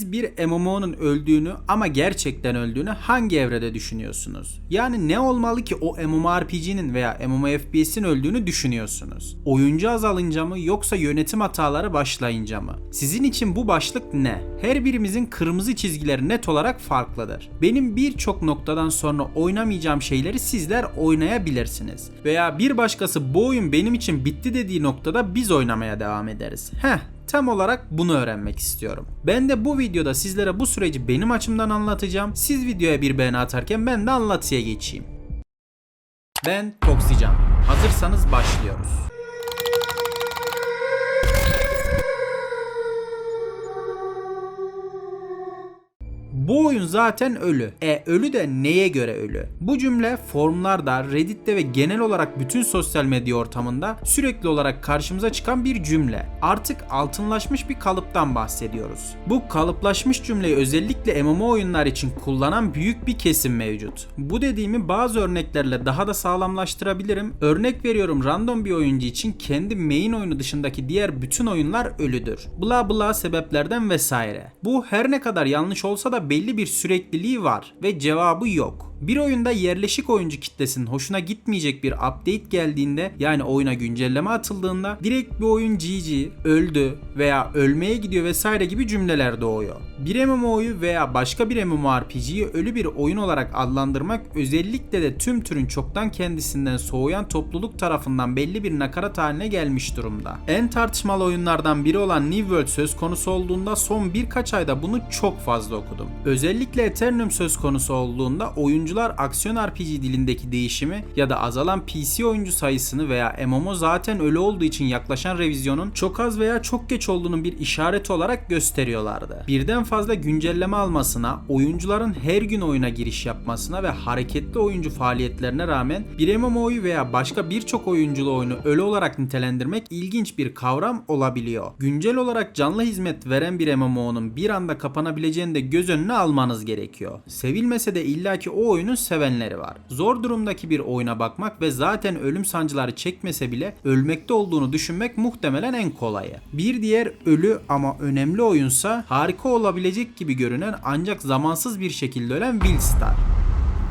Siz bir MMO'nun öldüğünü ama gerçekten öldüğünü hangi evrede düşünüyorsunuz? Yani ne olmalı ki o MMORPG'nin veya MMOFPS'in öldüğünü düşünüyorsunuz? Oyuncu azalınca mı yoksa yönetim hataları başlayınca mı? Sizin için bu başlık ne? Her birimizin kırmızı çizgileri net olarak farklıdır. Benim birçok noktadan sonra oynamayacağım şeyleri sizler oynayabilirsiniz. Veya bir başkası bu oyun benim için bitti dediği noktada biz oynamaya devam ederiz. Heh Tam olarak bunu öğrenmek istiyorum. Ben de bu videoda sizlere bu süreci benim açımdan anlatacağım. Siz videoya bir beğeni atarken ben de anlatıya geçeyim. Ben Toksican. Hazırsanız başlıyoruz. Bu oyun zaten ölü. E ölü de neye göre ölü? Bu cümle forumlarda, Reddit'te ve genel olarak bütün sosyal medya ortamında sürekli olarak karşımıza çıkan bir cümle. Artık altınlaşmış bir kalıptan bahsediyoruz. Bu kalıplaşmış cümleyi özellikle MMO oyunlar için kullanan büyük bir kesim mevcut. Bu dediğimi bazı örneklerle daha da sağlamlaştırabilirim. Örnek veriyorum random bir oyuncu için kendi main oyunu dışındaki diğer bütün oyunlar ölüdür. Bla bla sebeplerden vesaire. Bu her ne kadar yanlış olsa da belli bir sürekliliği var ve cevabı yok. Bir oyunda yerleşik oyuncu kitlesinin hoşuna gitmeyecek bir update geldiğinde yani oyuna güncelleme atıldığında direkt bir oyun GG, öldü veya ölmeye gidiyor vesaire gibi cümleler doğuyor. Bir MMO'yu veya başka bir MMORPG'yi ölü bir oyun olarak adlandırmak özellikle de tüm türün çoktan kendisinden soğuyan topluluk tarafından belli bir nakarat haline gelmiş durumda. En tartışmalı oyunlardan biri olan New World söz konusu olduğunda son birkaç ayda bunu çok fazla okudum. Özellikle Eternum söz konusu olduğunda oyuncu oyuncular aksiyon RPG dilindeki değişimi ya da azalan PC oyuncu sayısını veya MMO zaten ölü olduğu için yaklaşan revizyonun çok az veya çok geç olduğunun bir işareti olarak gösteriyorlardı. Birden fazla güncelleme almasına, oyuncuların her gün oyuna giriş yapmasına ve hareketli oyuncu faaliyetlerine rağmen bir MMO'yu veya başka birçok oyunculu oyunu ölü olarak nitelendirmek ilginç bir kavram olabiliyor. Güncel olarak canlı hizmet veren bir MMO'nun bir anda kapanabileceğini de göz önüne almanız gerekiyor. Sevilmese de illaki o oyun oyunun sevenleri var. Zor durumdaki bir oyuna bakmak ve zaten ölüm sancıları çekmese bile ölmekte olduğunu düşünmek muhtemelen en kolayı. Bir diğer ölü ama önemli oyunsa harika olabilecek gibi görünen ancak zamansız bir şekilde ölen Willstar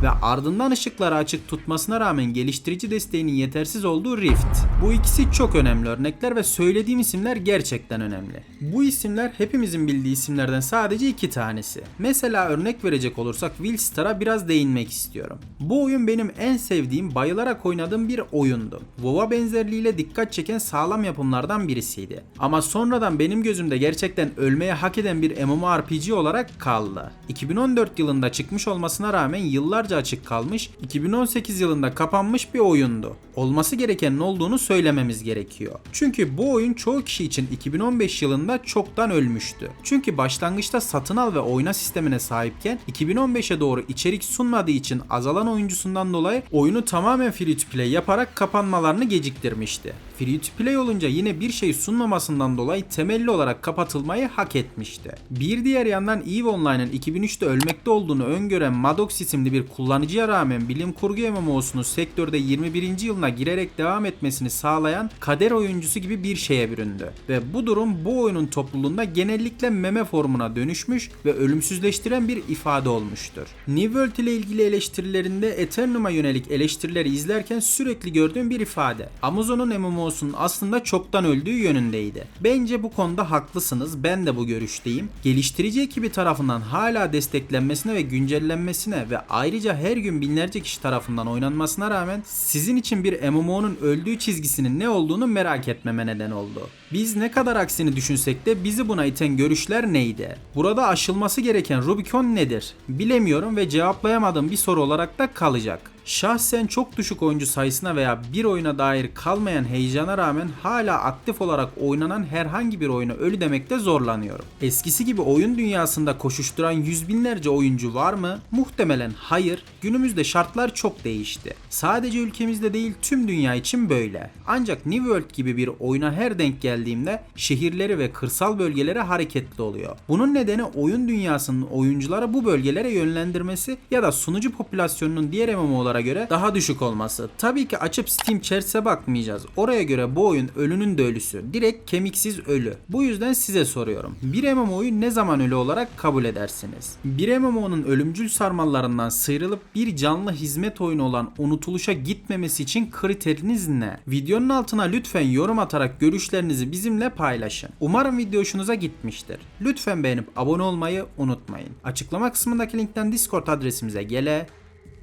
ve ardından ışıkları açık tutmasına rağmen geliştirici desteğinin yetersiz olduğu Rift. Bu ikisi çok önemli örnekler ve söylediğim isimler gerçekten önemli. Bu isimler hepimizin bildiği isimlerden sadece iki tanesi. Mesela örnek verecek olursak Willstar'a biraz değinmek istiyorum. Bu oyun benim en sevdiğim, bayılarak oynadığım bir oyundu. WoW'a benzerliğiyle dikkat çeken sağlam yapımlardan birisiydi. Ama sonradan benim gözümde gerçekten ölmeye hak eden bir MMORPG olarak kaldı. 2014 yılında çıkmış olmasına rağmen yıllar yıllarca açık kalmış, 2018 yılında kapanmış bir oyundu. Olması gerekenin olduğunu söylememiz gerekiyor. Çünkü bu oyun çoğu kişi için 2015 yılında çoktan ölmüştü. Çünkü başlangıçta satın al ve oyna sistemine sahipken 2015'e doğru içerik sunmadığı için azalan oyuncusundan dolayı oyunu tamamen free to play yaparak kapanmalarını geciktirmişti. Free to play olunca yine bir şey sunmamasından dolayı temelli olarak kapatılmayı hak etmişti. Bir diğer yandan EVE Online'ın 2003'te ölmekte olduğunu öngören Maddox isimli bir kullanıcıya rağmen bilim kurgu MMO'sunu sektörde 21. yılına girerek devam etmesini sağlayan kader oyuncusu gibi bir şeye büründü. Ve bu durum bu oyunun topluluğunda genellikle meme formuna dönüşmüş ve ölümsüzleştiren bir ifade olmuştur. New World ile ilgili eleştirilerinde Eternum'a yönelik eleştirileri izlerken sürekli gördüğüm bir ifade. Amazon'un MMO'sunun aslında çoktan öldüğü yönündeydi. Bence bu konuda haklısınız. Ben de bu görüşteyim. Geliştirici ekibi tarafından hala desteklenmesine ve güncellenmesine ve Ayrıca her gün binlerce kişi tarafından oynanmasına rağmen sizin için bir MMO'nun öldüğü çizgisinin ne olduğunu merak etmeme neden oldu. Biz ne kadar aksini düşünsek de bizi buna iten görüşler neydi? Burada aşılması gereken Rubicon nedir? Bilemiyorum ve cevaplayamadığım bir soru olarak da kalacak. Şahsen çok düşük oyuncu sayısına veya bir oyuna dair kalmayan heyecana rağmen hala aktif olarak oynanan herhangi bir oyuna ölü demekte zorlanıyorum. Eskisi gibi oyun dünyasında koşuşturan yüz binlerce oyuncu var mı? Muhtemelen hayır. Günümüzde şartlar çok değişti. Sadece ülkemizde değil tüm dünya için böyle. Ancak New World gibi bir oyuna her denk geldiğimde şehirleri ve kırsal bölgelere hareketli oluyor. Bunun nedeni oyun dünyasının oyunculara bu bölgelere yönlendirmesi ya da sunucu popülasyonunun diğer MMO'lara oyunlara göre daha düşük olması. Tabii ki açıp Steam Chat'e bakmayacağız. Oraya göre bu oyun ölünün de ölüsü. Direkt kemiksiz ölü. Bu yüzden size soruyorum. Bir MMO'yu ne zaman ölü olarak kabul edersiniz? Bir MMO'nun ölümcül sarmallarından sıyrılıp bir canlı hizmet oyunu olan unutuluşa gitmemesi için kriteriniz ne? Videonun altına lütfen yorum atarak görüşlerinizi bizimle paylaşın. Umarım video hoşunuza gitmiştir. Lütfen beğenip abone olmayı unutmayın. Açıklama kısmındaki linkten Discord adresimize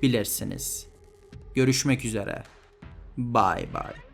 gelebilirsiniz. Görüşmek üzere. Bye bye.